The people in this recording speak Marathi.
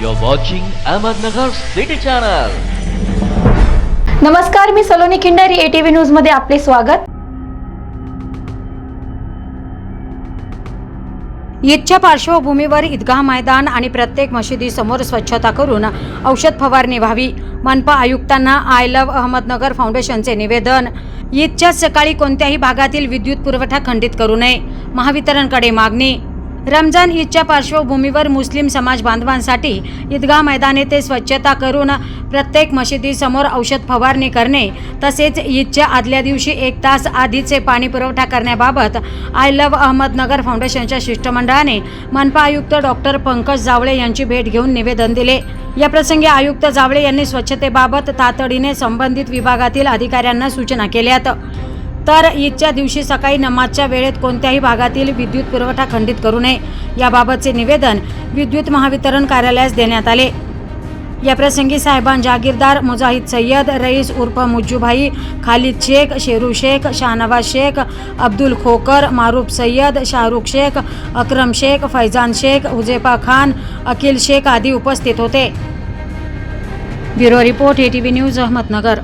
You're watching Ahmednagar City Channel. नमस्कार मी सलोनी खिंडारी एटीव्ही न्यूजमध्ये आपले स्वागत. ईदच्या पार्श्वभूमीवर ईदगाह मैदान आणि प्रत्येक मशिदीसमोर स्वच्छता करून औषध फवारणी व्हावी मनपा आयुक्तांना आय लव्ह अहमदनगर फाउंडेशनचे निवेदन. ईदच्या सकाळी कोणत्याही भागातील विद्युत पुरवठा खंडित करू नये. महावितरणकडे मागणी. रमजान ईदच्या पार्श्वभूमीवर मुस्लिम समाज बांधवांसाठी ईदगाह मैदान येथे स्वच्छता करून प्रत्येक मशिदीसमोर औषध फवारणी करणे तसेच ईदच्या आदल्या दिवशी एक तास आधीचे पाणी पुरवठा करण्याबाबत आय लव्ह अहमदनगर फाउंडेशनच्या शिष्टमंडळाने मनपा आयुक्त डॉक्टर पंकज जावळे यांची भेट घेऊन निवेदन दिले. या प्रसंगी आयुक्त जावळे यांनी स्वच्छतेबाबत तातडीने संबंधित विभागातील अधिकाऱ्यांना सूचना केल्यात. तर ईदच्या दिवशी सकाळी नमाजच्या वेळेत कोणत्याही भागातील विद्युत पुरवठा खंडित करू नये. याबाबतचे निवेदन विद्युत महावितरण कार्यालयास देण्यात आले. या प्रसंगी साहेबान जागीरदार मुजाहिद सय्यद रईस उर्फ मुज्जूभाई खालिद शेख शेरू शेख शाहनवाज शेख अब्दुल खोकर मारूफ सय्यद शाहरुख शेख अक्रम शेख फैजान शेख हुजेफा खान अखिल शेख आदी उपस्थित होते. Bureau report A T V news Ahmednagar.